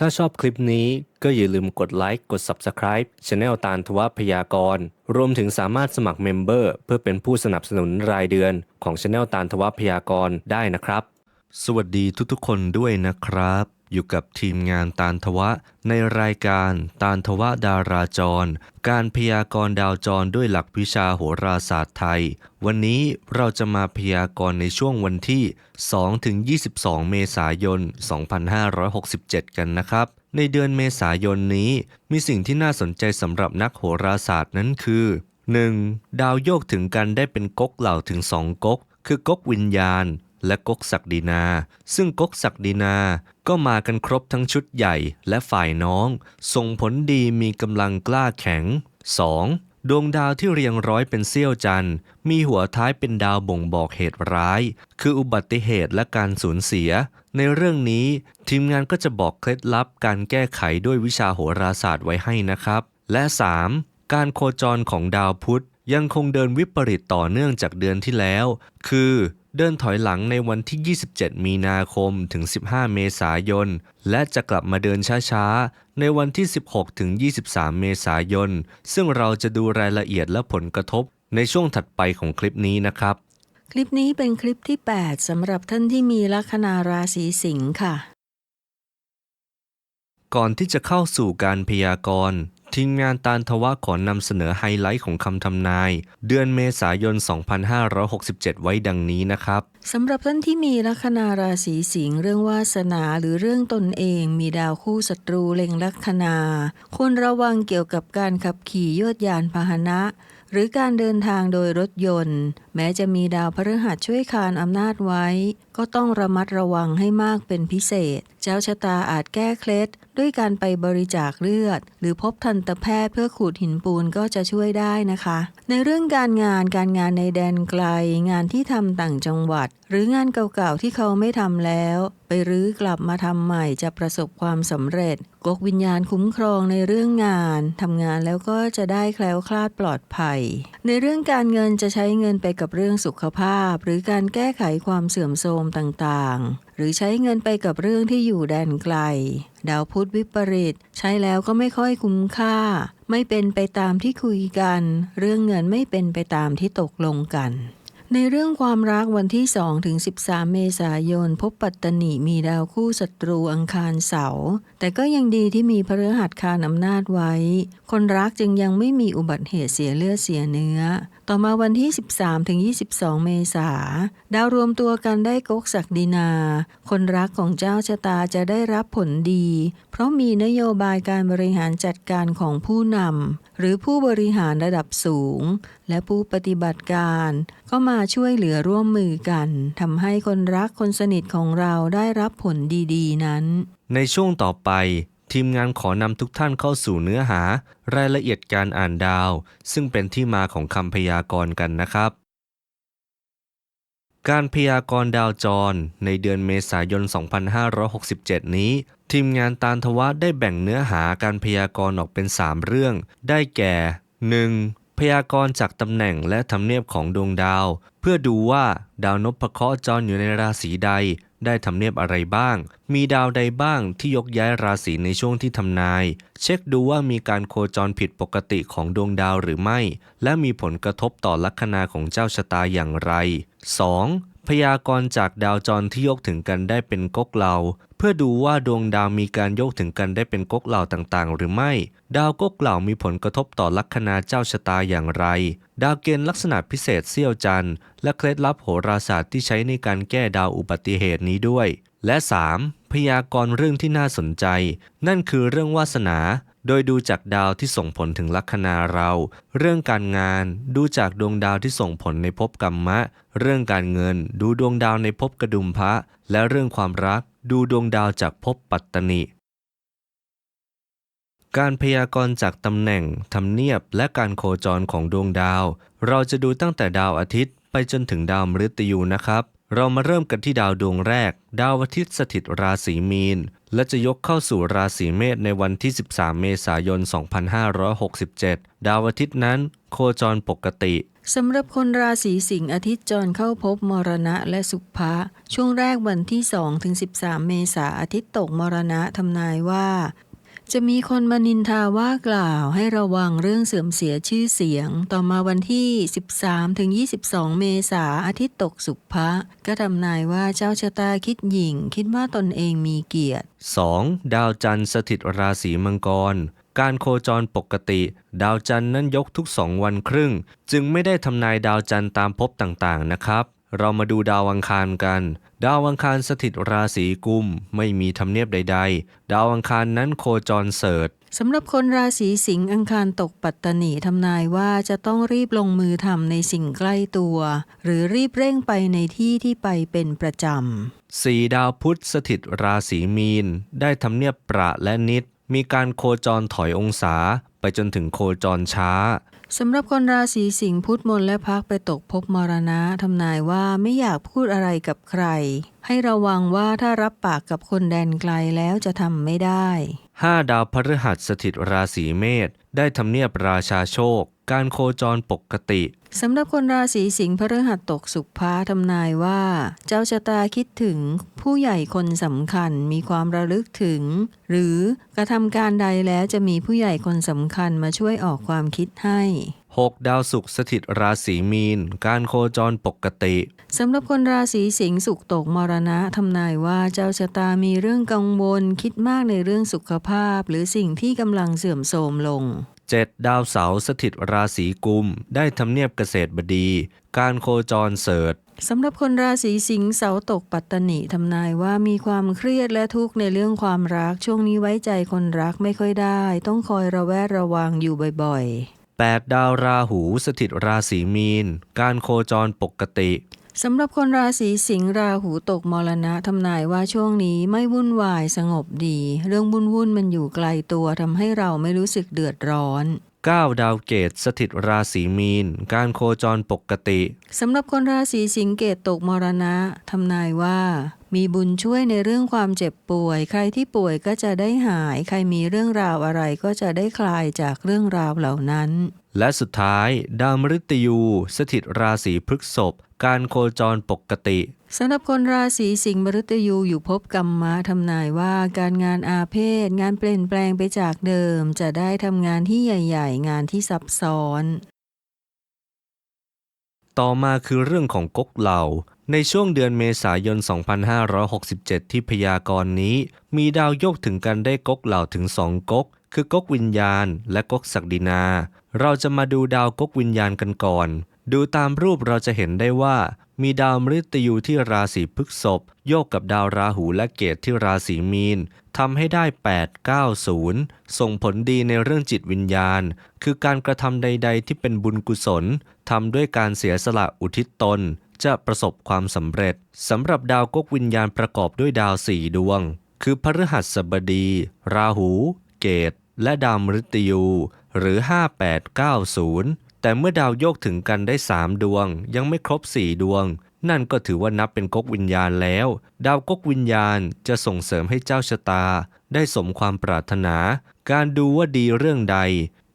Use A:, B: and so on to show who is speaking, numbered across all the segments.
A: ถ้าชอบคลิปนี้ก็อย่าลืมกดไลค์ กด Subscribe Channel ตาลทวพยากรณ์รวมถึงสามารถสมัครเมมเบอร์เพื่อเป็นผู้สนับสนุนรายเดือนของ Channel ตาลทวพยากรณ์ได้นะครับ
B: สวัสดีทุกๆคนด้วยนะครับ อยู่กับทีมงานตาลทวะ ในรายการตาลทวะดาราจร การพยากรณ์ดาวจรด้วยหลักวิชาโหราศาสตร์ไทย วันนี้เราจะมาพยากรณ์ในช่วงวันที่2ถึง22 เมษายน 2567 กันนะครับ ในเดือนเมษายนนี้ มีสิ่งที่น่าสนใจสำหรับนักโหราศาสตร์นั้นคือ 1. ดาวโยกถึงกันได้เป็นก๊กเหล่าถึงสองก๊ก คือก๊กวิญญาณ และก๊กศักดินา ซึ่งก๊กศักดินาก็มากันครบทั้งชุดใหญ่และฝ่ายน้อง ส่งผลดีมีกำลังกล้าแข็ง 2. ดวงดาวที่เรียงร้อยเป็นเสี้ยวจันทร์ มีหัวท้ายเป็นดาวบ่งบอกเหตุร้าย คืออุบัติเหตุและการสูญเสีย ในเรื่องนี้ทีมงานก็จะบอกเคล็ดลับการแก้ไขด้วยวิชาโหราศาสตร์ไว้ให้นะครับ และ 3. การโคจรของดาวพุธ ยังคงเดินวิปริตต่อเนื่องจากเดือนที่แล้ว คือเดินถอยหลังในวันที่ 27 มีนาคมถึง 15 เมษายน และจะกลับมาเดินช้าๆ ในวันที่ 16 ถึง 23 เมษายน ซึ่งเราจะดูรายละเอียดและผลกระทบในช่วงถัดไปของคลิปนี้นะครับ
C: คลิปนี้เป็นคลิปที่ 8 สำหรับท่านที่มีลัคนาราศีสิงค์ค่ะ
B: ก่อนที่จะเข้าสู่การพยากรณ์ ทีมงานตาลทวะขอนำเสนอไฮไลท์ของคำทำนาย เดือนเมษายน 2567 ไว้ดังนี้นะครับ
C: สำหรับท่านที่มีลัคนาราศีสิงห์เรื่องวาสนาหรือเรื่องตนเองมีดาวคู่ศัตรูเล็งลัคนาควรระวังเกี่ยวกับการขับขี่ยวดยานพาหนะ หรือการเดินทางโดยรถยนต์ แม้จะมีดาวพฤหัสช่วยคานอำนาจไว้ ก็ต้องระมัดระวังให้มากเป็นพิเศษ เจ้าชะตาอาจแก้เคล็ดด้วยการไปบริจาคเลือด หรือพบทันตแพทย์เพื่อขูดหินปูนก็จะช่วยได้นะคะ ในเรื่องการงานการงานในแดนไกล งานที่ทำต่างจังหวัด หรืองานเก่าๆที่เขาไม่ทำแล้ว ไปรื้อกลับมาทำใหม่จะประสบความสำเร็จกกวิญญาณคุ้มครองในเรื่องงานทำงานแล้วก็จะได้แคล้วคลาดปลอดภัย ในเรื่องการเงินจะใช้เงินไปกับเรื่องสุขภาพ หรือการแก้ไขความเสื่อมโทรมต่างๆ หรือใช้เงินไปกับเรื่องที่อยู่แดนไกล ดาวพุธวิปริต ใช้แล้วก็ไม่ค่อยคุ้มค่า ไม่เป็นไปตามที่คุยกัน เรื่องเงินไม่เป็นไปตามที่ตกลงกัน ในเรื่องความรักวันที่2ถึง13 เมษายน พบปัตตนิมีดาวคู่ศัตรูอังคารเสาร์แต่ก็ยังดีที่มีพฤหัสคานอำนาจไว้ คนรักจึงยังไม่มีอุบัติเหตุเสียเลือดเสียเนื้อ ต่อมาวันที่ 13ถึง22 เมษาดาวรวมตัวกันได้กกศักดินา คนรักของเจ้าชะตาจะได้รับผลดี เพราะมีนโยบายการบริหารจัดการของผู้นำ หรือผู้บริหารระดับสูง และผู้ปฏิบัติการ ก็มาช่วยเหลือร่วมมือกันทำให้คนรักคนสนิทของเราได้รับผลดีๆ นั้น
B: ในช่วงต่อไป ทีมงานขอนำทุกท่านเข้าสู่เนื้อหา รายละเอียดการอ่านดาว ซึ่งเป็นที่มาของคำพยากรณ์กันนะครับ การพยากรณ์ดาวจรในเดือนเมษายน 2567 นี้ ทีมงานตาลทวะได้แบ่งเนื้อหาการพยากรณ์ออกเป็น 3 เรื่อง ได้แก่ 1. พยากรณ์จากตำแหน่งและทำเนียบของดวงดาว เพื่อดูว่าดาวนพเคราะห์จรอยู่ในราศีใด ได้ทำเนียบอะไรบ้าง มีดาวใดบ้างที่ยกย้ายราศีในช่วงที่ทำนาย เช็คดูว่ามีการโคจรผิดปกติของดวงดาวหรือไม่ และมีผลกระทบต่อลัคนาของเจ้าชะตาอย่างไร 2. พยากรณ์จากดาวจรที่ยกถึงกันได้เป็นก๊กเหลา พื่อดูว่าดวงดาวมีการโยกถึงกันได้เป็นก๊กเหล่าต่างๆ หรือไม่ ดาวก๊กเหล่ามีผลกระทบต่อลัคนาเจ้าชะตาอย่างไร ดาวเกณฑ์ลักษณะพิเศษเสี้ยวจันทร์และเคล็ดลับโหราศาสตร์ที่ใช้ในการแก้ดาวอุบัติเหตุนี้ด้วย และ 3. พยากรณ์เรื่องที่น่าสนใจ นั่นคือเรื่องวาสนา โดยดูจากดาวที่ส่งผลถึงลัคนาเรา เรื่องการงานดูจากดวงดาวที่ส่งผลในภพกรรมะ เรื่องการเงินดูดวงดาวในภพกระดุมพระ และเรื่องความรักดูดวงดาวจากภพปัตตนิการพยากรณ์จากตำแหน่งทำเนียบและการโคจรของดวงดาว เราจะดูตั้งแต่ดาวอาทิตย์ไปจนถึงดาวมฤตยูนะครับ เรามาเริ่มกันที่ดาวดวงแรก ดาวอาทิตย์สถิตราศีมีน และจะยกเข้าสู่ราศีเมษในวันที่ 13 เมษายน 2567 ดาวอาทิตย์นั้น โคจรปกติ
C: สำหรับคนราศีสิงห์อาทิตย์จรเข้าพบมรณะและสุภะช่วงแรกวันที่2ถึง13 เมษาอาทิตย์ตกมรณะทำนายว่า จะมีคนมานินทาว่ากล่าวให้ระวังเรื่องเสื่อมเสียชื่อเสียง ต่อมาวันที่ 13 ถึง 22 เมษาอาทิตย์ตกสุภะก็ทำนายว่าเจ้าชะตาคิดหยิ่ง คิดว่าตนเองมีเกียรติ
B: 2. ดาวจันทร์สถิตราศีมังกร การโคจรปกติ ดาวจันทร์นั้นยกทุกสองวันครึ่ง จึงไม่ได้ทำนายดาวจันทร์ตามภพต่างๆนะครับ เรามาดูดาวอังคารกัน ดาวอังคารสถิตราศีกุมไม่มีทำเนียบใด ๆ ดาวอังคารนั้นโคจรเสริฐ
C: สำหรับคนราศีสิงห์อังคารตกปัตตนีทำนายว่าจะต้องรีบลงมือทำในสิ่งใกล้ตัว หรือรีบเร่งไปในที่ที่ไปเป็นประจำ
B: 4ดาวพุธสถิตราศีมีน ได้ทำเนียบประและนิด มีการโคจรถอยองศา ไปจนถึงโคจรช้า
C: สำหรับคนราศีสิงห์พุทธมนและพักไปตกพบมรณะทำนายว่าไม่อยากพูดอะไรกับใคร ให้ระวังว่าถ้ารับปากกับคนแดนไกลแล้วจะทำไม่ได้
B: 5 ดาวพฤหัสสถิตราศีเมษ ได้ทำเนียบราชาโชค การโคจรปกติ
C: สำหรับคนราศีสิงห์พฤหัสตกสุขภาทำนายว่า เจ้าชะตาคิดถึงผู้ใหญ่คนสำคัญมีความระลึกถึง หรือกระทำการใดแล้วจะมีผู้ใหญ่คนสำคัญมาช่วยออกความคิดให้
B: 6 ดาวศุกร์สถิตราศีมีน การโคจรปกติ
C: สำหรับคนราศีสิงห์สุขตกมรณะทำนายว่าเจ้าชะตามีเรื่องกังวล คิดมากในเรื่องสุขภาพ หรือสิ่งที่กำลังเสื่อมโทรมลง
B: 7 ดาวเสาร์สถิตราศีกุม ได้ทำเนียบเกษตรบดี การโคจรเสริฐ
C: สำหรับคนราศีสิงห์เสาตกปัตตนิทำนายว่ามีความเครียดและทุกข์ในเรื่องความรักช่วงนี้ไว้ใจคนรักไม่ค่อยได้ ต้องคอยระแวดระวังอยู่บ่อยๆ
B: 8 ดาวราหูสถิตราศีมีน การโคจรปกติ
C: สำหรับคนราศีสิงห์ราหูตกมรณะทำนายว่าช่วงนี้ไม่วุ่นวายสงบดี เรื่องวุ่นวุ่นๆมันอยู่ไกลตัวทำให้เราไม่รู้สึกเดือดร้อน
B: 9 ดาวเกตสถิตราศีมีน การโคจรปกติ
C: สำหรับคนราศีสิงห์เกตตกมรณะทำนายว่า มีบุญช่วยในเรื่องความเจ็บป่วย ใครที่ป่วยก็จะได้หาย ใครมีเรื่องราวอะไรก็จะได้คลายจากเรื่องราวเหล่านั้น
B: และสุดท้าย ดาวมฤตยู สถิตราศีพฤษภการโคจรปกติ
C: สำหรับคนราศีสิงห์มฤตยูอยู่ภพกรรมะทำนายว่าการงานอาเพศ งานเปลี่ยนแปลงไปจากเดิม จะได้ทำงานที่ใหญ่ ๆ งานที่ซับซ้อน
B: ต่อมาคือเรื่องของก๊กเหล่า ในช่วงเดือนเมษายน 2567 ที่พยากรณ์นี้ มีดาวโยกถึงกันได้ก๊กเหล่าถึงสองก๊ก คือก๊กวิญญาณ และก๊กศักดินา เราจะมาดูดาวก๊กวิญญาณกันก่อน ดูตามรูปเราจะเห็นได้ว่า มีดาวมฤตยูที่ราศีพฤษภโยกกับดาวราหูและเกตที่ราศีมีนทำให้ได้ 8 9 0 ส่งผลดีในเรื่องจิตวิญญาณ คือการกระทำใด ๆ ที่เป็นบุญกุศลทำด้วยการเสียสละอุทิศตน จะประสบความสำเร็จสำหรับดาวก๊กวิญญาณประกอบด้วยดาวสี่ดวง คือพฤหัสบดี ราหู เกต และดาวมฤตยูหรือ 5890 แต่เมื่อดาวโยกถึงกันได้ 3 ดวง ยังไม่ครบ 4 ดวง นั่นก็ถือว่านับเป็นก๊กวิญญาณแล้ว ดาวก๊กวิญญาณจะส่งเสริมให้เจ้าชะตา ได้สมความปรารถนา การดูว่าดีเรื่องใด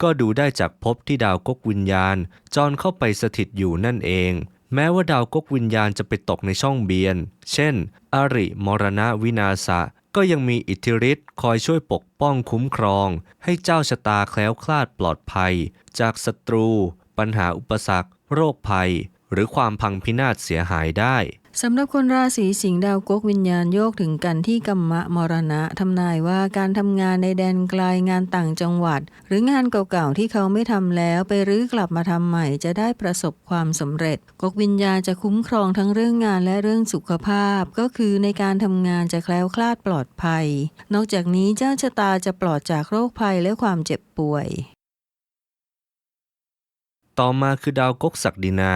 B: ก็ดูได้จากภพที่ดาวก๊กวิญญาณ จรเข้าไปสถิตอยู่นั่นเอง แม้ว่าดาวก๊กวิญญาณจะไปตกในช่องเบียน เช่น อริมรณะวินาศะก็ยังมีอิทธิฤทธิ์คอยช่วยปกป้องคุ้มครอง ให้เจ้าชะตาแคล้วคลาดปลอดภัย จากศัตรู ปัญหาอุปสรรค โรคภัย หรือความพังพินาศเสียหายได้
C: สำหรับคนราศีสิงห์ดาวกกวิญญาณโยกถึงกันที่กรรมะมรณะทำนายว่าการทำงานในแดนไกลงานต่างจังหวัด หรืองานเก่าๆที่เขาไม่ทำแล้วไปรื้อกลับมาทำใหม่จะได้ประสบความสำเร็จ กกวิญญาณจะคุ้มครองทั้งเรื่องงานและเรื่องสุขภาพ ก็คือในการทำงานจะแคล้วคลาดปลอดภัย นอกจากนี้เจ้าชะตาจะปลอดจากโรคภัยและความเจ็บป่วย
B: ต่อมาคือดาวกกศักดินา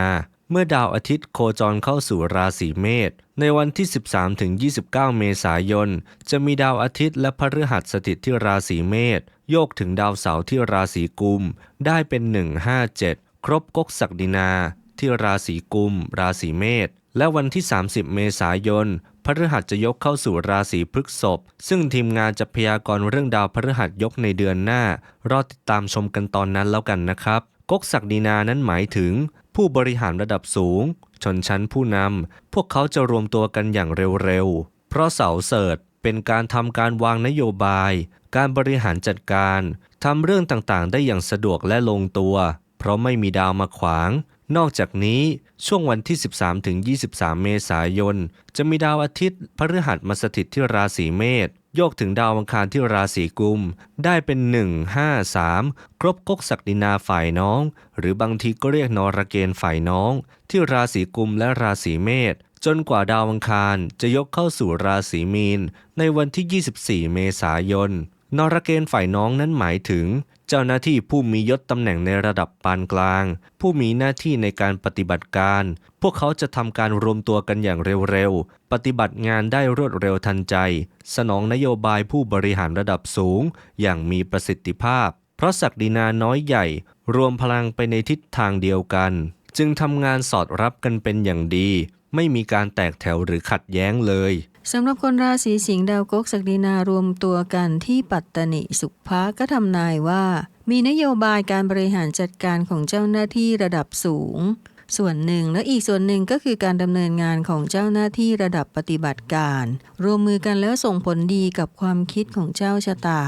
B: เมื่อดาวอาทิตย์โคจรเข้าสู่ราศีเมษในวันที่ 13ถึง29 เมษายน จะมีดาวอาทิตย์และพฤหัสสถิตที่ราศีเมษโยกถึงดาวเสาร์ที่ราศีกุม ได้เป็น 157 ครบกกศักดินา ที่ราศีกุม ราศีเมษและวันที่ 30 เมษายนพฤหัสจะยกเข้าสู่ราศีพฤษภซึ่งทีมงานจะพยากรณ์เรื่องดาวพฤหัสยกในเดือนหน้า รอติดตามชมกันตอนนั้นแล้วกันนะครับ กกศักดินานั้นหมายถึง ผู้บริหารระดับสูง ชนชั้นผู้นำ พวกเขาจะรวมตัวกันอย่างเร็วๆ เพราะเสาเสิร์ชเป็นการทำการวางนโยบาย การบริหารจัดการทำเรื่องต่างๆ ได้อย่างสะดวกและลงตัว เพราะไม่มีดาวมาขวาง นอกจากนี้ช่วงวันที่ 13ถึง23 เมษายน จะมีดาวอาทิตย์พฤหัสมาสถิตที่ราศีเมษ โยกถึงดาวอังคารที่ราศีกุม ได้เป็น 1 5 3 ครบกกศักดินาฝ่ายน้อง หรือบางทีก็เรียกนรเกณฑ์ฝ่ายน้อง ที่ราศีกุมและราศีเมษจนกว่าดาวอังคารจะยกเข้าสู่ราศีมีน ในวันที่ 24 เมษายนนรเกณฑ์ฝ่ายน้องนั้นหมายถึง เจ้าหน้าที่ผู้มียศตำแหน่งในระดับปานกลาง ผู้มีหน้าที่ในการปฏิบัติการ พวกเขาจะทำการรวมตัวกันอย่างเร็วๆ ปฏิบัติงานได้รวดเร็วทันใจ สนองนโยบายผู้บริหารระดับสูง อย่างมีประสิทธิภาพ เพราะศักดินาน้อยใหญ่ รวมพลังไปในทิศทางเดียวกัน จึงทำงานสอดรับกันเป็นอย่างดี ไม่มีการแตกแถวหรือขัดแย้งเลย
C: สำหรับคนราศีสิงห์ดาวก๊กศักดินารวมตัวกันที่ปัตตนิสุภะก็ทำนายว่า มีนโยบายการบริหารจัดการของเจ้าหน้าที่ระดับสูง ส่วนหนึ่งและอีกส่วนหนึ่งก็คือการดำเนินงานของเจ้าหน้าที่ระดับปฏิบัติการ รวมมือกันแล้วส่งผลดีกับความคิดของเจ้าชะตา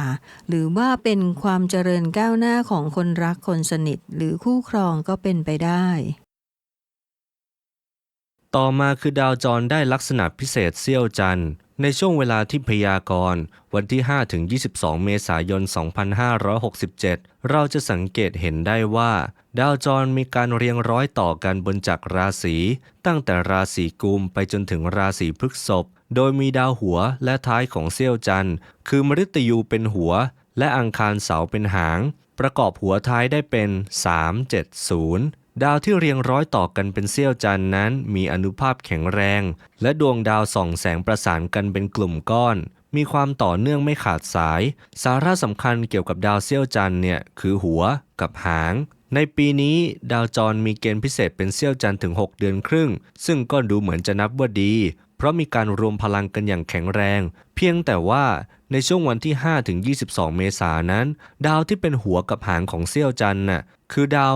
C: หรือว่าเป็นความเจริญก้าวหน้าของคนรักคนสนิท หรือคู่ครองก็เป็นไปได้
B: ต่อมาคือดาวจรได้ลักษณะพิเศษเสี้ยวจันทร์ ในช่วงเวลาที่พยากรณ์วันที่ 5 ถึง 22 เมษายน 2567 เราจะสังเกตเห็นได้ว่า ดาวจรมีการเรียงร้อยต่อกันบนจักรราศี ตั้งแต่ราศีกุมไปจนถึงราศีพฤษภโดยมีดาวหัวและท้ายของเสี้ยวจันทร์ คือมฤตยูเป็นหัว และอังคารเสาเป็นหาง ประกอบหัวท้ายได้เป็น 370 ดาวที่เรียงร้อยต่อกันเป็นเสี้ยวจันนั้น มีอนุภาพแข็งแรง และดวงดาวส่องแสงประสานกันเป็นกลุ่มก้อน มีความต่อเนื่องไม่ขาดสาย สาระสำคัญเกี่ยวกับดาวเสี้ยวจันเนี่ยคือหัวกับหาง ในปีนี้ดาวจรมีเกณฑ์พิเศษเป็นเสี้ยวจันถึง 6 เดือนครึ่ง ซึ่งก็ดูเหมือนจะนับว่าดี ราะมีการรวมพลังกันอย่างแข็งแรง เพียงแต่ว่าในช่วงวันที่ 5 ถึง 22 เมษายนนั้น ดาวที่เป็นหัวกับหางของเสี้ยวจันน่ะคือดาว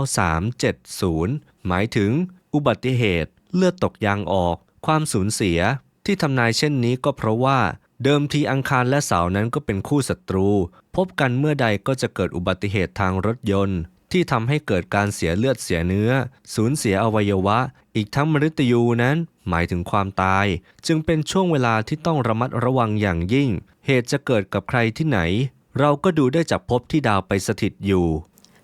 B: 370 หมายถึง อุบัติเหตุ เลือดตกยางออก ความสูญเสีย ที่ทำนายเช่นนี้ก็เพราะว่า เดิมทีอังคารและเสาร์นั้นก็เป็นคู่ศัตรู พบกันเมื่อใดก็จะเกิดอุบัติเหตุทางรถยนต์ ที่ทำให้เกิดการเสียเลือดเสียเนื้อ สูญเสียอวัยวะ อีกทั้งมฤตยูนั้น หมายถึงความตาย จึงเป็นช่วงเวลาที่ต้องระมัดระวังอย่างยิ่ง เหตุจะเกิดกับใครที่ไหน เราก็ดูได้จากภพที่ดาวไปสถิตอยู่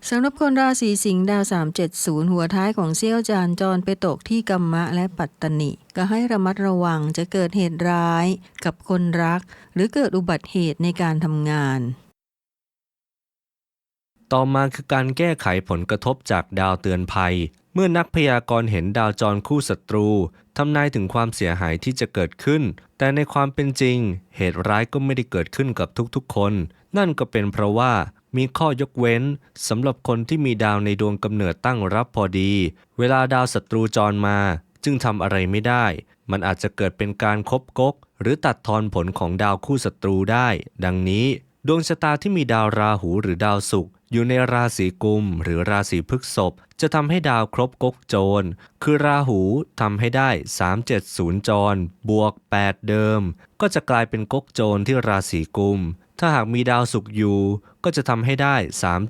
C: สำหรับคนราศีสิงห์ดาว 370 หัวท้ายของเซี่ยวจานจรไปตกที่กัมมะและปัตตนิ ก็ให้ระมัดระวังจะเกิดเหตุร้ายกับคนรัก หรือเกิดอุบัติเหตุในการทำงาน
B: ต่อมาคือการแก้ไขผลกระทบจากดาวเตือนภัย เมื่อนักพยากรณ์เห็นดาวจรคู่ศัตรูทำนายถึงความเสียหายที่จะเกิดขึ้น แต่ในความเป็นจริง เหตุร้ายก็ไม่ได้เกิดขึ้นกับทุกๆคน นั่นก็เป็นเพราะว่ามีข้อยกเว้นสำหรับคนที่มีดาวในดวงกำเนิดตั้งรับพอดี เวลาดาวศัตรูจรมา จึงทำอะไรไม่ได้ มันอาจจะเกิดเป็นการคบกก หรือตัดทอนผลของดาวคู่ศัตรูได้ ดังนี้ ดวงชะตาที่มีดาวราหูหรือดาวศุกร์ อยู่ในราศีกุมหรือราศีพฤษภจะทำให้ดาวครบกกโจร คือราหูทำให้ได้ 370 จร บวก 8 เดิม ก็จะกลายเป็นกกโจรที่ราศีกุม ถ้าหากมีดาวศุกร์อยู่ ก็จะทำให้ได้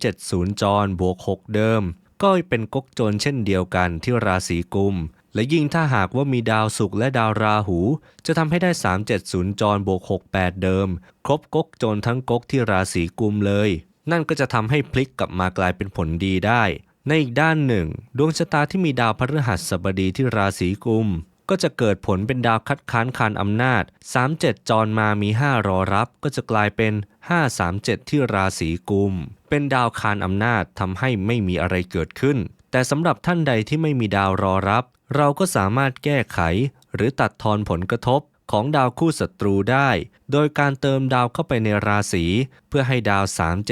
B: 370 จร บวก 6 เดิม ก็เป็นกกโจรเช่นเดียวกันที่ราศีกุม และยิ่งถ้าหากว่ามีดาวศุกร์และดาวราหู จะทำให้ได้ 370 จร บวก 68 เดิม ครบกกโจรทั้งกกที่ราศีกุมเลย นั่นก็จะทำให้พลิกกลับมากลายเป็นผลดีได้ ในอีกด้านหนึ่ง ดวงชะตาที่มีดาวพฤหัสบดีที่ราศีกุม ก็จะเกิดผลเป็นดาวคัดค้านคานอำนาจ 37 จรมามี 5 รอรับ ก็จะกลายเป็น 537 ที่ราศีกุม เป็นดาวคานอำนาจทำให้ไม่มีอะไรเกิดขึ้น แต่สำหรับท่านใดที่ไม่มีดาวรอรับ เราก็สามารถแก้ไข หรือตัดทอนผลกระทบ ของดาวคู่ศัตรูได้ โดยการเติมดาวเข้าไปในราศีเพื่อให้ดาว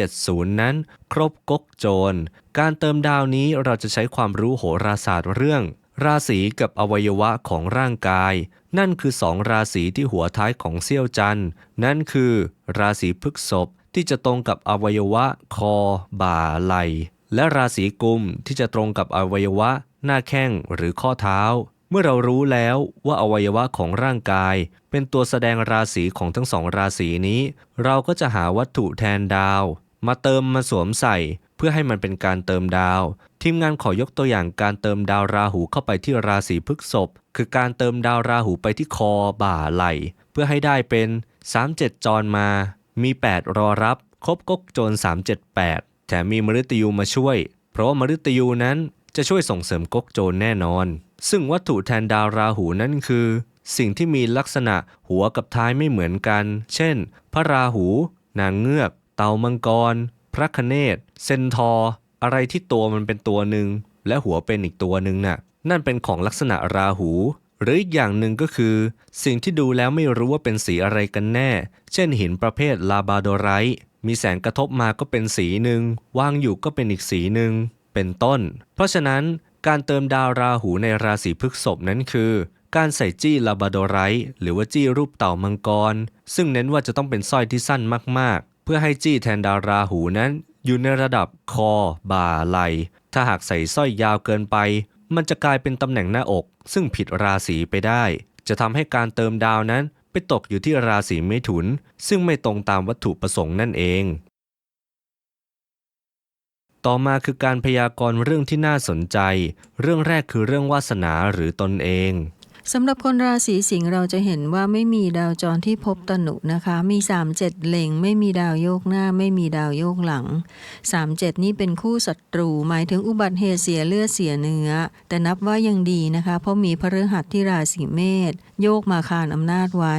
B: 370 นั้น ครบก๊กโจร การเติมดาวนี้เราจะใช้ความรู้โหราศาสตร์เรื่อง ราศีกับอวัยวะของร่างกาย นั่นคือสองราศีที่หัวท้ายของเสี้ยวจันทร์นั่นคือ ราศีพฤกษภที่จะตรงกับอวัยวะคอ บ่าไหล่และราศีกุมที่จะตรงกับอวัยวะ หน้าแข้งหรือข้อเท้า เมื่อเรารู้แล้วว่าอวัยวะของร่างกาย เป็นตัวแสดงราศีของทั้งสองราศีนี้ เราก็จะหาวัตถุแทนดาว มาเติมมาสวมใส่ เพื่อให้มันเป็นการเติมดาว ทีมงานขอยกตัวอย่างการเติมดาวราหูเข้าไปที่ราศีพฤษภคือการเติมดาวราหูไปที่คอบ่าไหล่ เพื่อให้ได้เป็น 37 จรมา มี 8 รอรับ ครบก๊กโจร378 แถมมีมฤตยูมาช่วย เพราะว่ามฤตยูนั้นจะช่วยส่งเสริมก๊กโจรแน่นอน ซึ่งวัตถุแทนดาวราหูนั่นคือ สิ่งที่มีลักษณะหัวกับท้ายไม่เหมือนกัน เช่น พระราหู นางเงือก เต่ามังกร พระคเนศเซนทอร์อะไรที่ตัวมันเป็นตัวหนึ่งและหัวเป็นอีกตัวหนึ่งน่ะ นั่นเป็นของลักษณะราหู หรืออีกอย่างหนึ่งก็คือ สิ่งที่ดูแล้วไม่รู้ว่าเป็นสีอะไรกันแน่ เช่นหินประเภทลาบาโดไรต์มีแสงกระทบมาก็เป็นสีหนึ่งวางอยู่ก็เป็นอีกสีหนึ่งเป็นต้น เพราะฉะนั้น การเติมดาวราหูในราศีพฤษภนั้นคือ การใส่จี้ลาบาโดไรต์หรือว่าจี้รูปเต่ามังกร ซึ่งเน้นว่าจะต้องเป็นสร้อยที่สั้นมากๆ เพื่อให้จี้แทนดาวราหูนั้น อยู่ในระดับคอ บ่าไหลถ้าหากใส่สร้อยยาวเกินไป มันจะกลายเป็นตำแหน่งหน้าอก ซึ่งผิดราศีไปได้ จะทำให้การเติมดาวนั้นไปตกอยู่ที่ราศีเมถุน ซึ่งไม่ตรงตามวัตถุประสงค์นั่นเอง ต่อมาคือการพยากรณ์เรื่องที่น่าสนใจ เรื่องแรกคือเรื่องวาสนาหรือตนเอง
C: สำหรับคนราศีสิงห์เราจะเห็นว่าไม่มีดาวจรที่พบตนุนะคะ มี 3 7เล็งไม่มีดาวโยกหน้า ไม่มีดาวโยกหลัง 3 7 นี่เป็นคู่ศัตรู หมายถึงอุบัติเหตุเสียเลือดเสียเนื้อ แต่นับว่ายังดีนะคะ เพราะมีพฤหัสที่ราศีเมษโยกมาคานอำนาจไว้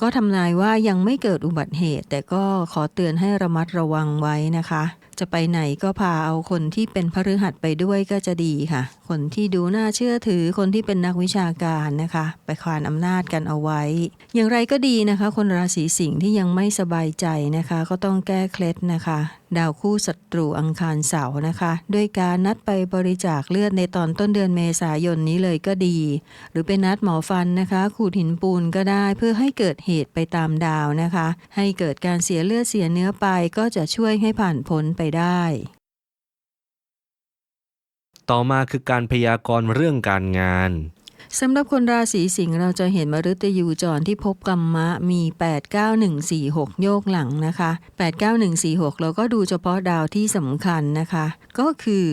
C: ก็ทำนายว่ายังไม่เกิดอุบัติเหตุ แต่ก็ขอเตือนให้ระมัดระวังไว้นะคะจะไปไหนก็พาเอาคนที่เป็นพฤหัสไปด้วยก็จะดีค่ะ คนที่ดูน่าเชื่อถือคนที่เป็นนักวิชาการนะคะ ไปควานอำนาจกันเอาไว้ อย่างไรก็ดีนะคะ คนราศีสิงห์ที่ยังไม่สบายใจนะคะ ก็ต้องแก้เคล็ดนะคะ ดาวคู่ศัตรูอังคารเสาร์นะคะ ด้วยการนัดไปบริจาคเลือดในตอนต้นเดือนเมษายนนี้เลยก็ดี หรือเป็นนัดหมอฟันนะคะ ขูดหินปูนก็ได้เพื่อให้เกิดเหตุไปตามดาวนะคะ ให้เกิดการเสียเลือดเสียเนื้อไปก็จะช่วยให้ผ่านพ้นไปได้
B: ต่อมาคือการพยากรณ์เรื่องการงาน
C: สำหรับคนราศีสิงห์เราจะเห็นมฤตยูจรที่พบกรรมะมี 89146 โยกหลังนะคะ 89146 เราก็ดูเฉพาะดาวที่สำคัญนะคะ ก็คือ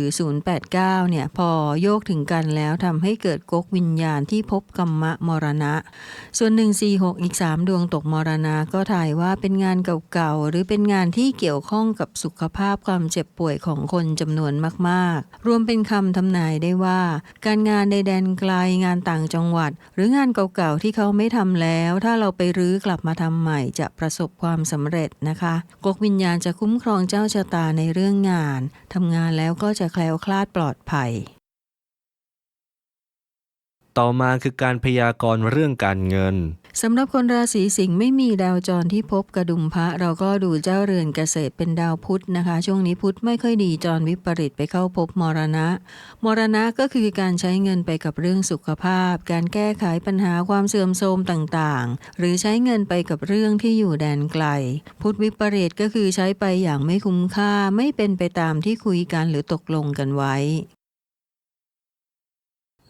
C: 089 เนี่ย พอโยกถึงกันแล้วทำให้เกิดกกวิญญาณที่พบกรรมะมรณะ ส่วน 146 อีก 3 ดวงตกมรณะก็ถ่ายว่าเป็นงานเก่าๆ หรือเป็นงานที่เกี่ยวข้องกับสุขภาพความเจ็บป่วยของคนจำนวนมากๆ รวมเป็นคำทำนายได้ว่า การงานในแดนไกลงานต่างจังหวัด หรืองานเก่าๆที่เขาไม่ทำแล้ว ถ้าเราไปรื้อกลับมาทำใหม่จะประสบความสำเร็จนะคะกกวิญญาณจะคุ้มครองเจ้าชะตาในเรื่องงานทำงานแล้วก็จะแคล้วคลาดปลอดภัย
B: ต่อมาคือการพยากรณ์เรื่องการเงิน
C: สำหรับคนราศีสิงห์ไม่มีดาวจรที่พบกระดุมพระ เราก็ดูเจ้าเรือนเกษตรเป็นดาวพุธนะคะ ช่วงนี้พุธไม่ค่อยดีจรวิปริตไปเข้าพบมรณะ มรณะก็คือการใช้เงินไปกับเรื่องสุขภาพ การแก้ไขปัญหาความเสื่อมโทรมต่างๆ หรือใช้เงินไปกับเรื่องที่อยู่แดนไกล พุธวิปริตก็คือใช้ไปอย่างไม่คุ้มค่าไม่เป็นไปตามที่คุยกันหรือตกลงกันไว้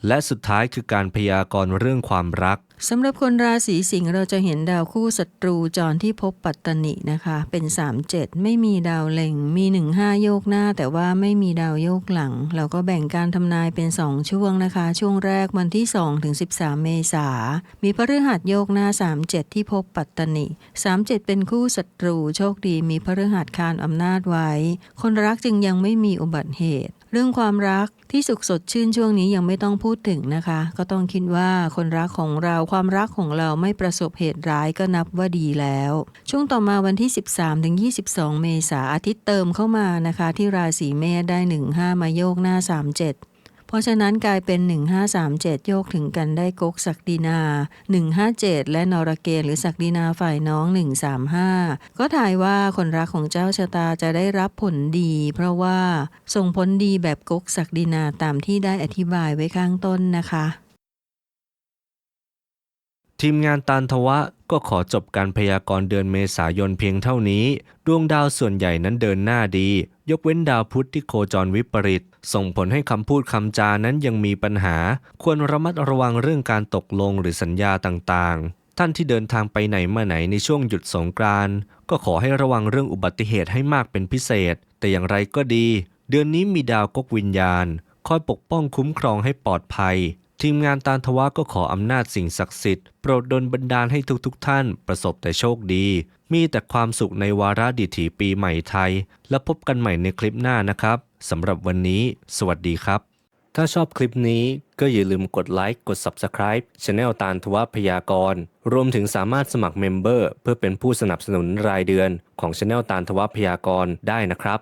B: และสุดท้ายคือการพยากรณ์เรื่องความรัก
C: สำหรับคนราศีสิงห์เราจะเห็นดาวคู่ศัตรูจรที่พบปัตตนินะคะ เป็น 3 7 ไม่มีดาวเล็งมี 1 5 โยกหน้า แต่ว่าไม่มีดาวโยกหลัง เราก็แบ่งการทำนายเป็น 2 ช่วงนะคะ ช่วงแรกวันที่2ถึง13 เมษา มีพฤหัสโยกหน้า 3 7 ที่พบปัตตนิ 3 7 เป็นคู่ศัตรูโชคดีมีพฤหัสคานอำนาจไว้ คนรักจึงยังไม่มีอุบัติเหตุ เรื่องความรักที่สุขสดชื่นช่วงนี้ยังไม่ต้องพูดถึงนะคะ ก็ต้องคิดว่าคนรักของเราความรักของเราไม่ประสบเหตุร้ายก็นับว่าดีแล้ว ช่วงต่อมาวันที่ 13ถึง22 เมษาอาทิตย์เติมเข้ามานะคะ ที่ราศีเมษได้ 15 มาโยกหน้า 37 เพราะฉะนั้นกลายเป็น 1537 โยกถึงกันได้กกศักดินา 157 และนรเกณหรือศักดินาฝ่ายน้อง 135 ก็ถ่ายว่าคนรักของเจ้าชะตาจะได้รับผลดี เพราะว่าส่งผลดีแบบกกศักดินาตามที่ได้อธิบายไว้ข้างต้นนะคะ
B: ทีมงานตานทวะก็ขอจบการพยากรณ์เดือนเมษายนเพียงเท่านี้ ดวงดาวส่วนใหญ่นั้นเดินหน้าดี ยกเว้นดาวพุธที่โคจรวิปริต ส่งผลให้คำพูดคำจานั้นยังมีปัญหา ควรระมัดระวังเรื่องการตกลงหรือสัญญาต่างๆ ท่านที่เดินทางไปไหนมาไหนในช่วงหยุดสงกรานต์ก็ขอให้ระวังเรื่องอุบัติเหตุให้มากเป็นพิเศษ แต่อย่างไรก็ดี เดือนนี้มีดาวกกวิญญาณ คอยปกป้องคุ้มครองให้ปลอดภัย ทีมงานตานทวะก็ขออำนาจสิ่งศักดิ์สิทธิ์โปรดดลบันดาลให้ทุกๆทท่านประสบแต่โชคดี มีแต่ความสุขในวาระดิถีปีใหม่ไทย และพบกันใหม่ในคลิปหน้านะครับสำหรับวันนี้ สวัสดีครับ
A: ถ้าชอบคลิปนี้ก็อย่าลืมกดไลค์กด Subscribe ช anel ตาลทวพยากร รวมถึงสามารถสมัครเมมเบอร์เพื่อเป็นผู้สนับสนุนรายเดือนของช anel ตาลทวพยากรได้นะครับ